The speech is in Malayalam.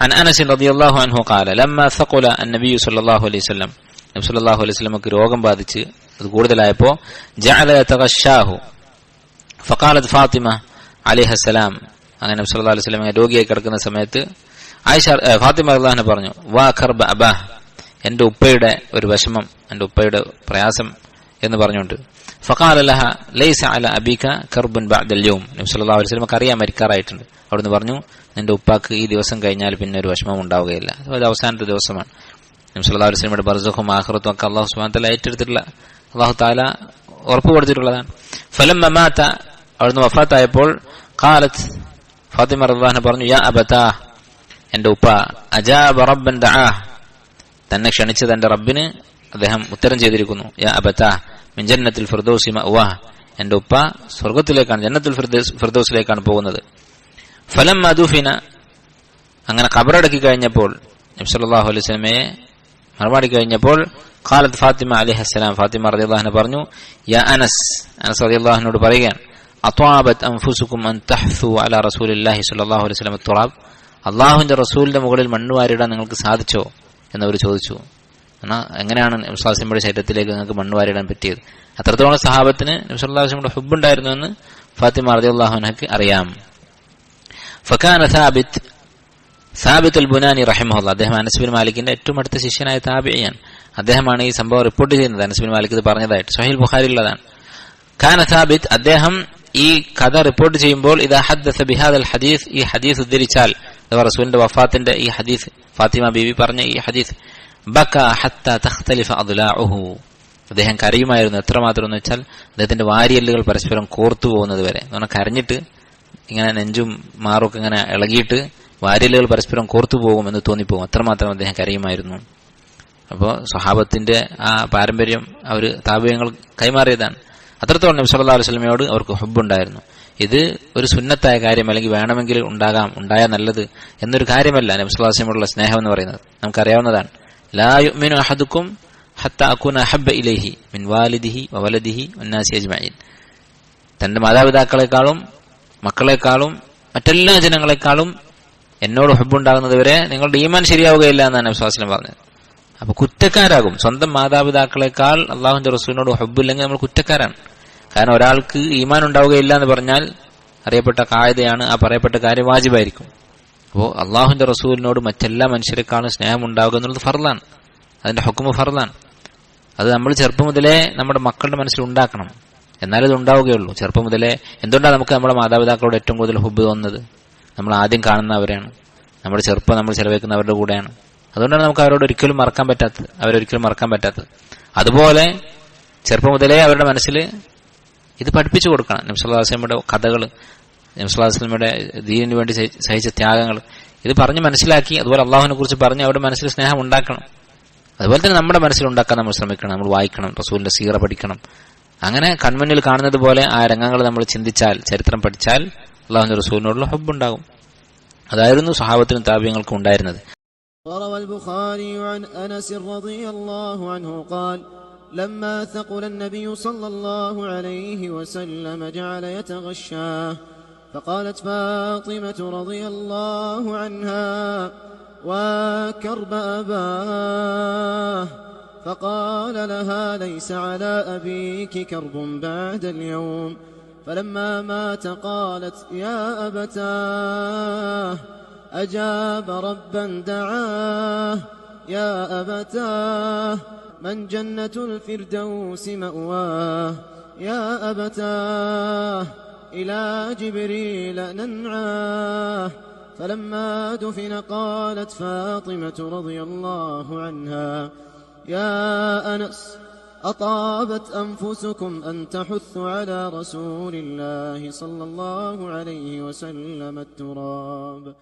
عن انس رضي الله عنه قال لما ثقل النبي صلى الله عليه وسلم നബി സല്ലല്ലാഹു അലൈഹി വസല്ലമക്ക് രോഗം ബാധിച്ച് അത് കൂടുതലായപ്പോ ജഅല യതഗശാഹു ഫഖാലത് ഫാത്തിമ അലൈഹസ്സലാം അങ്ങനെ നബി സല്ലല്ലാഹു അലൈഹി വസല്ലം രോഗിയായി കിടക്കുന്ന സമയത്ത് ആയിഷ ഏ, ഫാത്തിമ റളിയല്ലാഹു പറഞ്ഞു വാ ഖർബ അബാഹ് എന്റെ ഉപ്പയുടെ ഒരു വിഷമം എന്റെ ഉപ്പയുടെ പ്രയാസം എന്ന് പറഞ്ഞുകൊണ്ട്. ലഹ ലൈസ അല അബീക കർബുൻ ബഅദൽ യൗം. നബി സല്ലല്ലാഹു അലൈഹി വസല്ലം അറിയാൻ മരിക്കാറായിട്ടുണ്ട്. അവിടുന്ന് പറഞ്ഞു നിന്റെ ഉപ്പാക്ക് ഈ ദിവസം കഴിഞ്ഞാൽ പിന്നെ ഒരു വിഷമം ഉണ്ടാവുകയില്ല. അത് അവസാനത്തെ ദിവസമാണ്. സല്ലല്ലാഹു അലൈഹി വസല്ലമയുടെ ബർസഖും ആഖിറത്തും ഒക്കെ വ തആല ഏറ്റെടുത്തിട്ടുള്ള അല്ലാഹു തആല ഉറപ്പ് കൊടുത്തിട്ടുള്ളതാണ്. ഫലമ്മ മാത അവിടുന്ന് വഫാത്തായപ്പോൾ ഖാലത്ത് ഫാത്തിമ റളിയല്ലാഹു പറഞ്ഞു യാ അബതാ എന്റെ ഉപ്പ അജാബ റബ്ബൻ തന്നെ ക്ഷണിച്ച തന്റെ റബ്ബിന് അദ്ദേഹം ഉത്തരം ചെയ്തിരിക്കുന്നു യാ അബതാ മിൻ ജന്നത്തിൽ ഫിർദോസി മഅ്വാഹ എന്റെ ഉപ്പ സ്വർഗത്തിലേക്കാണ് ജന്നത്തുൽ ഫിർദോസിലേക്കാണ് പോകുന്നത്. ഫലം മധുഫിന അങ്ങനെ ഖബറടക്കി കഴിഞ്ഞപ്പോൾ നബി സല്ലല്ലാഹു അലൈഹി സ്വലമയെ മറുപടി കഴിഞ്ഞപ്പോൾ ഖാലത്ത് ഫാത്തിമ അലി ഹസ്സലാം ഫാത്തിമ റതി റളിയല്ലാഹു പറഞ്ഞു യാ അനസ് അനസ് റതി അള്ളാഹിനോട് പറയുകയാണ് അത്വാബത് അൻഫുസുക്കും അൻ അലാ റസൂലില്ലാഹി സ്വല്ലല്ലാഹു അലൈഹി സ്വലം അള്ളാഹുവിന്റെ റസൂലിന്റെ മുകളിൽ മണ്ണ് വാരിടാൻ നിങ്ങൾക്ക് സാധിച്ചോ? എന്നവർ ചോദിച്ചു. എന്നാ എങ്ങനെയാണ് നബ്സാസിമ്മയുടെ ശരീരത്തിലേക്ക് നിങ്ങൾക്ക് മണ്ണ് വാരിടാൻ പറ്റിയത്? അത്രത്തോളം സഹാബത്തിന് നബ്സുല്ലാസിമ്മയുടെ ഹുബുണ്ടായിരുന്നു എന്ന് ഫാത്തിമ റളിയല്ലാഹുവിനക്ക് അറിയാം. ഫക്കാന സാബിത്ത് സാബിത്ത് അൽ ബുനാനി റഹിമഹുല്ല. അദ്ദേഹം അനസ്ബിൻ മാലിക്കിന്റെ ഏറ്റവും അടുത്ത ശിഷ്യനായ താബിയാണ്. അദ്ദേഹമാണ് ഈ സംഭവം റിപ്പോർട്ട് ചെയ്യുന്നത് അനസ്ബിൻ മാലിക് ഇത് പറഞ്ഞതായിട്ട്. സഹീൽ ബുഖാരിയുള്ളതാണ് ഖാന സാബിത്ത് അദ്ദേഹം ഈ കഥ റിപ്പോർട്ട് ചെയ്യുമ്പോൾ ഇത് ഹദ്ദസ ബിഹാദ് അൽ ഹദീസ് ഈ ഹദീസ് ഉദ്ധരിച്ചാൽ അഥവാ റസൂലിന്റെ വഫാത്തിന്റെ ഈ ഹദീസ് ഫാത്തിമ ബീവി പറഞ്ഞ ഈ ഹദീസ് ബക്ക ഹത്ത തഖ്തലിഫ അദ്ലാഉഹു. അദ്ദേഹം കരയുമായിരുന്നു. എത്രമാത്രം എന്ന് വെച്ചാൽ അദ്ദേഹത്തിന്റെ വാരിയല്ലുകൾ പരസ്പരം കോർത്തു പോകുന്നത് വരെ. എന്ന് പറഞ്ഞാൽ കരഞ്ഞിട്ട് ഇങ്ങനെ നെഞ്ചും മാറൊക്കെ ഇങ്ങനെ ഇളകിയിട്ട് വാരിയലുകൾ പരസ്പരം കോർത്തു പോകും എന്ന് തോന്നിപ്പോകും. അത്രമാത്രം അദ്ദേഹം കരയുമായിരുന്നു. അപ്പോൾ സ്വഹാബത്തിന്റെ ആ പാരമ്പര്യം അവർ താപയങ്ങൾ കൈമാറിയതാണ്. അത്രത്തോളം നബി സല്ലല്ലാഹു അലൈഹി വസല്ലമയോട് അവർക്ക് ഹുബുണ്ടായിരുന്നു ഇത് ഒരു സുന്നത്തായ കാര്യം അല്ലെങ്കിൽ വേണമെങ്കിൽ ഉണ്ടാകാം ഉണ്ടായാൽ നല്ലത് എന്നൊരു കാര്യമല്ല നബി വസല്ലമയോടുള്ള സ്നേഹം എന്ന് പറയുന്നത്. നമുക്കറിയാവുന്നതാണ്. ലാ യുഅ്മിനു അഹദുക്കും ഹത്ത അകുന അഹബ്ബ ഇലൈഹി മിൻ വാലിദിഹി വവലദിഹി ഉന്നാസി അജ്മഈൻ തന്റെ മാതാപിതാക്കളെക്കാളും മക്കളെക്കാളും മറ്റെല്ലാ ജനങ്ങളെക്കാളും എന്നോട് ഹബ്ബുണ്ടാകുന്നത് വരെ നിങ്ങളുടെ ഈമാൻ ശരിയാവുകയില്ല എന്നാണ് വസല്ലം പറഞ്ഞത്. അപ്പൊ കുറ്റക്കാരാകും. സ്വന്തം മാതാപിതാക്കളെക്കാൾ അള്ളാഹുന്റെ റസൂലിനോട് ഹബ്ബില്ലെങ്കിൽ നമ്മൾ കുറ്റക്കാരാണ്. കാരണം ഒരാൾക്ക് ഈമാൻ ഉണ്ടാവുകയില്ല എന്ന് പറഞ്ഞാൽ അറിയപ്പെട്ട കായതയാണ് ആ പറയപ്പെട്ട കാര്യം വാജിബായിരിക്കും. അപ്പോൾ അള്ളാഹുന്റെ റസൂലിനോട് മറ്റെല്ലാ മനുഷ്യരെക്കാളും സ്നേഹം ഉണ്ടാവുക എന്നുള്ളത് ഫർദാണ്. അതിന്റെ ഹുക്കുമ് ഫർദാണ്. അത് നമ്മൾ ചെറുപ്പം മുതലേ നമ്മുടെ മക്കളുടെ മനസ്സിൽ ഉണ്ടാക്കണം. എന്നാലേ ഇത് ഉണ്ടാവുകയുള്ളൂ. ചെറുപ്പം മുതലേ എന്തുകൊണ്ടാണ് നമുക്ക് നമ്മുടെ മാതാപിതാക്കളോട് ഏറ്റവും കൂടുതൽ ഹുബ് തോന്നുന്നത്? നമ്മൾ ആദ്യം കാണുന്ന അവരെയാണ് നമ്മുടെ ചെറുപ്പം നമ്മൾ ചെലവഴിക്കുന്ന അവരുടെ കൂടെയാണ്. അതുകൊണ്ടാണ് നമുക്ക് അവരോട് ഒരിക്കലും മറക്കാൻ പറ്റാത്തത്. അവരൊരിക്കലും മറക്കാൻ പറ്റാത്തത്. അതുപോലെ ചെറുപ്പം മുതലേ അവരുടെ മനസ്സിൽ ഇത് പഠിപ്പിച്ചു കൊടുക്കണം. നബ്സുല്ലാസ്ലമിയുടെ കഥകൾ നബ്സുല്ലാസ്ലമിയുടെ ദീനിന് വേണ്ടി സഹി- സഹിച്ച ത്യാഗങ്ങൾ ഇത് പറഞ്ഞ് മനസ്സിലാക്കി അതുപോലെ അള്ളാഹുവിനെ കുറിച്ച് പറഞ്ഞ് അവരുടെ മനസ്സിൽ സ്നേഹം ഉണ്ടാക്കണം അതുപോലെ തന്നെ നമ്മുടെ മനസ്സിൽ ഉണ്ടാക്കാൻ നമ്മൾ ശ്രമിക്കണം നമ്മൾ വായിക്കണം റസൂലിന്റെ സീറ പഠിക്കണം അങ്ങനെ കൺമുന്നിൽ കാണുന്നത് പോലെ ആ രംഗങ്ങൾ നമ്മൾ ചിന്തിച്ചാൽ ചരിത്രം പഠിച്ചാൽ അള്ളാഹുന്റെ റസൂലിനോടുള്ള ഹബ്ബുണ്ടാകും അതായിരുന്നു സഹാബത്തിനും താപ്യങ്ങൾക്കും ഉണ്ടായിരുന്നത് وروى البخاري عن انس رضي الله عنه قال لما ثقل النبي صلى الله عليه وسلم جعل يتغشاه فقالت فاطمة رضي الله عنها وكرب أباه. فقال لها ليس على أبيك كرب بعد اليوم. فلما مات قالت يا أبتاه أجاب ربا دعاه. يا أبتاه من جنة الفردوس مأواه؟ يا أبتاه إلى جبريل ننعاه فلما دفن قالت فاطمة رضي الله عنها يا أنس أطابت أنفسكم أن تحثوا على رسول الله صلى الله عليه وسلم التراب.